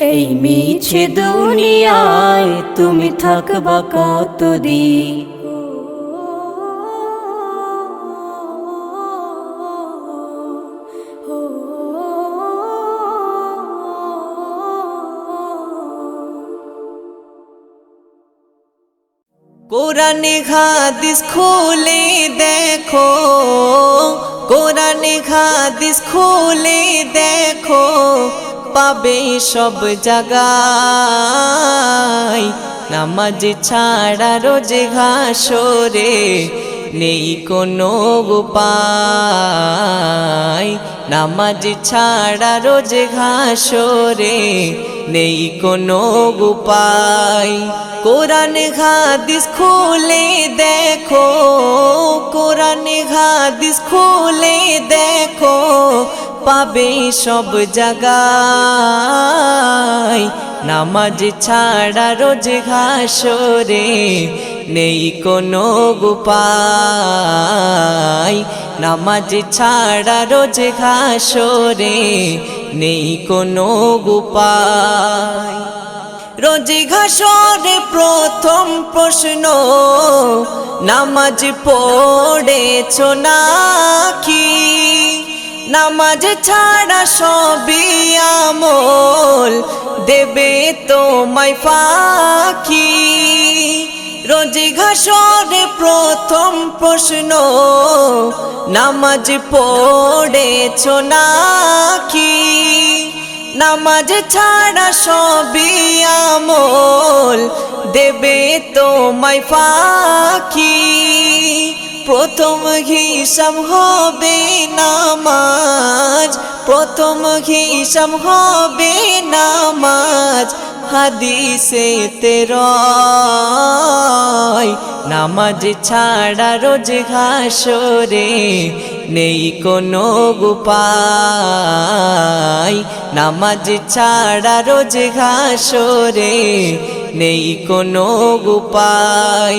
এই মিছে দুনিয়ায় তুমি থাকবা কতদিন? কোরআনে হাদিস খুলে দেখো কোরআনে হাদিস খুলে দেখো পাবে সব জায়গায় নামাজ ছাড়া রোজ ঘাসরে নেই কোনো উপায়। নামাজ ছাড়া রোজ ঘাসরে নেই কোনো উপায়। কোরআন হাদিস খুলে দেখো, কোরআন হাদিস খুলে দেখো পাবে সব জায়গায় নামাজ ছাড়া রোজ ঘাসরে নেই কোনো উপায়। নামাজ ছাড়া রোজ ঘাসরে নেই কোনো উপায়। রোজ ঘাসরে প্রথম প্রশ্ন, নামাজ পড়েছ নাকি? নামাজ ছাড়া সবই আমল দেবে তোমায় ফাঁকি রোজ ঘাসরে প্রথম প্রশ্ন, নামাজ পড়েছ নাকি? নামাজ ছাড়া সবই আমল দেবে তোমায় ফাঁকি প্রথম হিসাব হবে নামাজ, প্রথম হিসাব হবে নামাজ, হাদিসে তেরয়। নামাজ ছাড়া রোজ ঘাসরে নেই কোনো গুপাই নামাজ ছাড়া রোজ ঘাসরে নেই কোনো গুপাই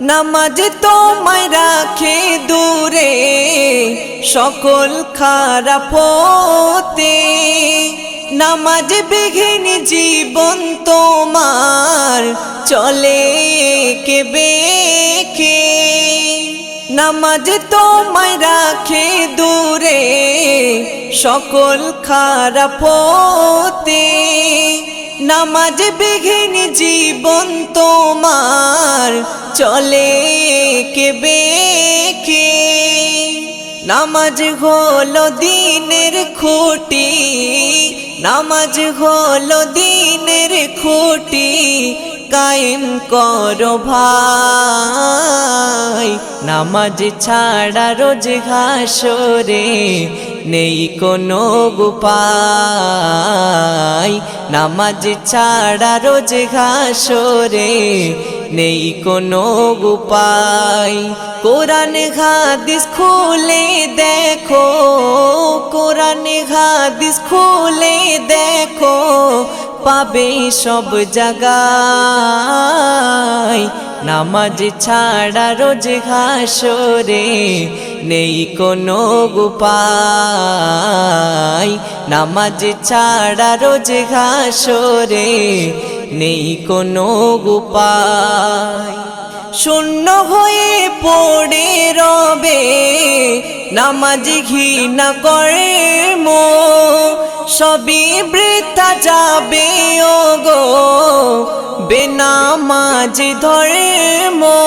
নামাজ তোমায় রাখে দূরে, সকল খারাপ হতে নামাজ বিঘিন জীবন তোমার চলে কে বেকে। নামাজ তোমায় রাখে দূরে, সকল খারাপ নামাজ বিঘিন জীবন তোমার চলে কে বেকে নামাজ হলো দিনের খুঁটি, নামাজ হলো দিনের খুঁটি, কায়েম করো ভাই। নামাজ ছাড়া রোজ ঘাসরে নেই কোনো গুপাই নামাজ ছাড়া রোজ ঘাসরে নেই কোনো গুপাই কোরআন হাদিস খুলে দেখো, কোরআন হাদিস খুলে দেখো, পাবে সব জায়গায় নামাজ ছাড়া রোজ ঘাসরে নেই কোনো গুপাই নামাজ ছাড়া রোজ ঘাসরে নেই কোনো গুপাই শূন্য হয়ে পড়ে রবে, নামাজ ঘৃণা করে মো। সবই বৃথা যাবে ও গো বেনামাজ ধরে মো।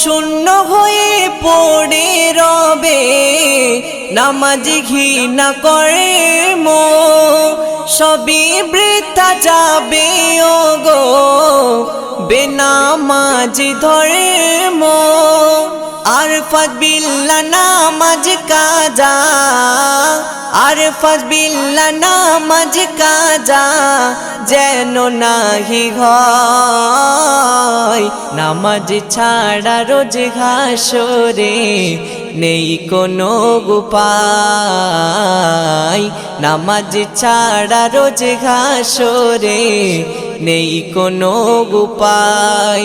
শূন্য হয়ে পড়ে রবে, নামাজ ঘৃণা করে মো, সবই বৃথা যাবে ও গো বেনামাজ ধরে মো। আর বিল্লা নামাজ কাজা আর বিল্লা নামাজ কাজা, যেন নাহি হয়। নামাজ ছাড়া রোজ ঘাসরে নেই কোনো গুপাই নামাজ ছাড়া রোজ ঘাসরে নেই কোনো গুপাই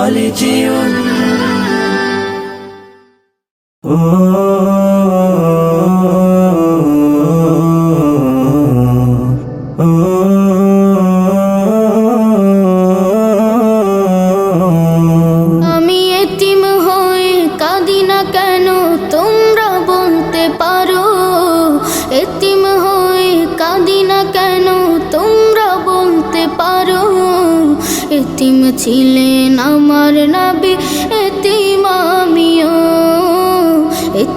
হলে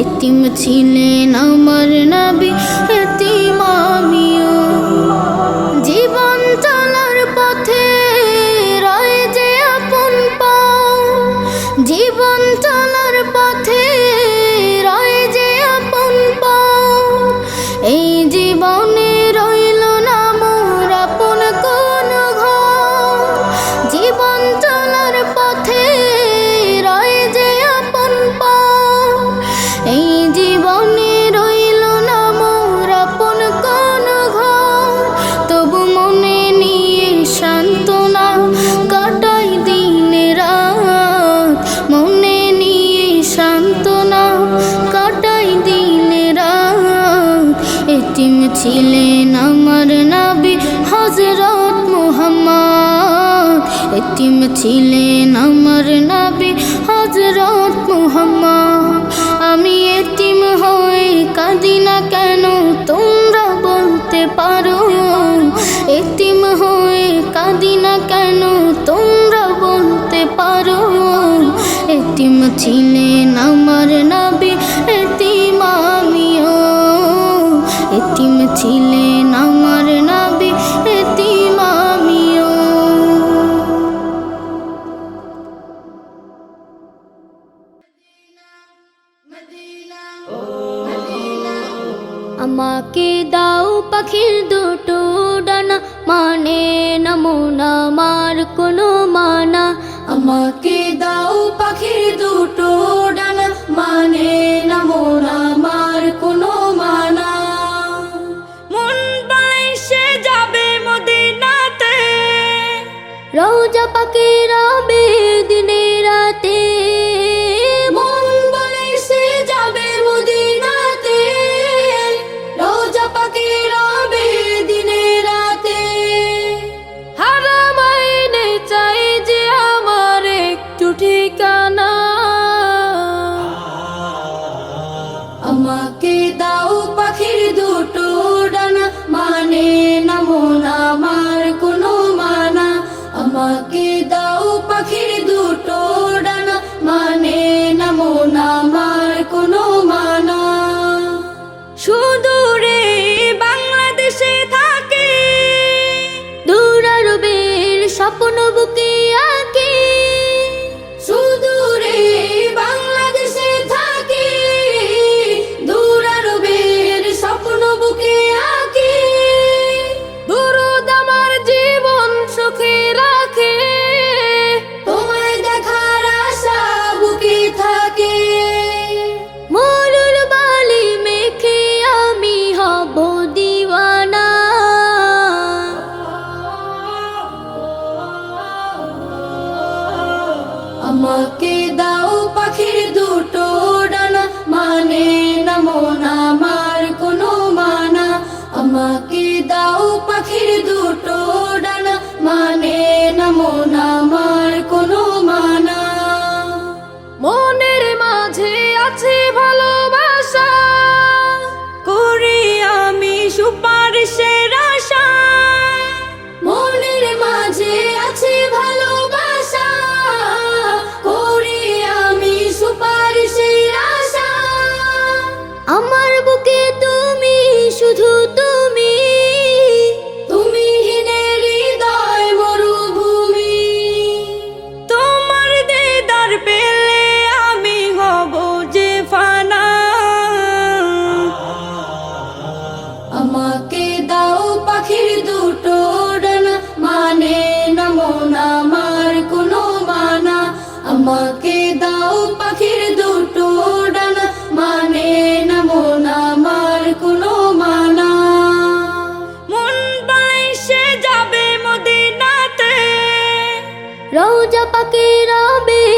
এতিম ছিলেন আমার নবী। ছিলেন আমার নবী হজরত মোহাম্মদ। এতিম ছিলেন আমার নবী ছিলেন আমার নাবি মামিও আমাকে দাও পাখির দুটো ডানা মানে নমুনা মার কোনো মানা। আমাকে দাও পাখির দুটো ডানা মানে নমুনা রওজা পাকে রবে দিনে রাতে আমাকে দাও পাখির দুটো ডানা। মানে না মন আমার কোনো মানা। আমাকে দাও পাখির দুটো ডানা। মানে না তাকে রাবে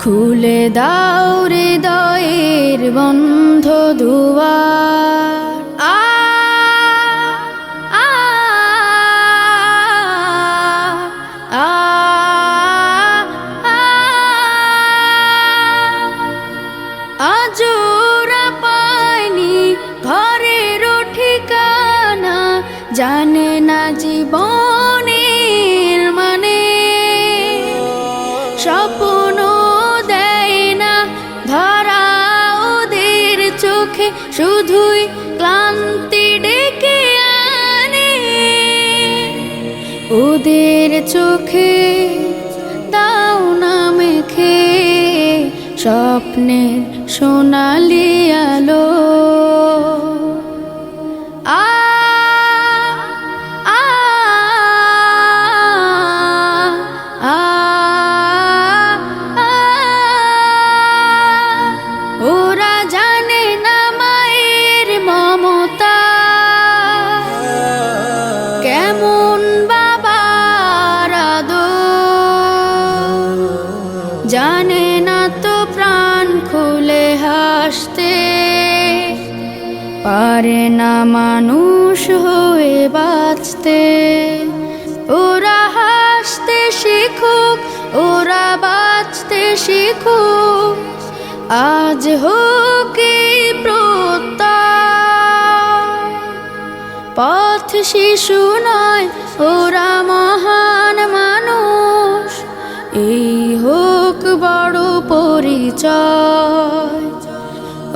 খুলে দাও হৃদয়ের বন্ধ দুয়ার। স্বপ্নের সোনালি আলো। না মানুষ হয়ে বাঁচতে। ওরা হাসতে শিখুক, ওরা বাঁচতে শিখুক। আজ হোক পথ শিশু নয়, ওরা মহান মানুষ। এই হোক বড় পরিচয়।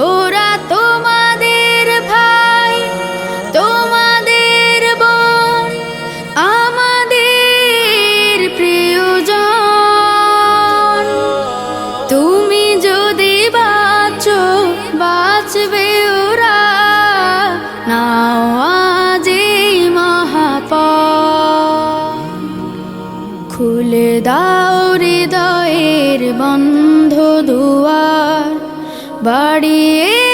ওরা তোমাদের বাড়িয়ে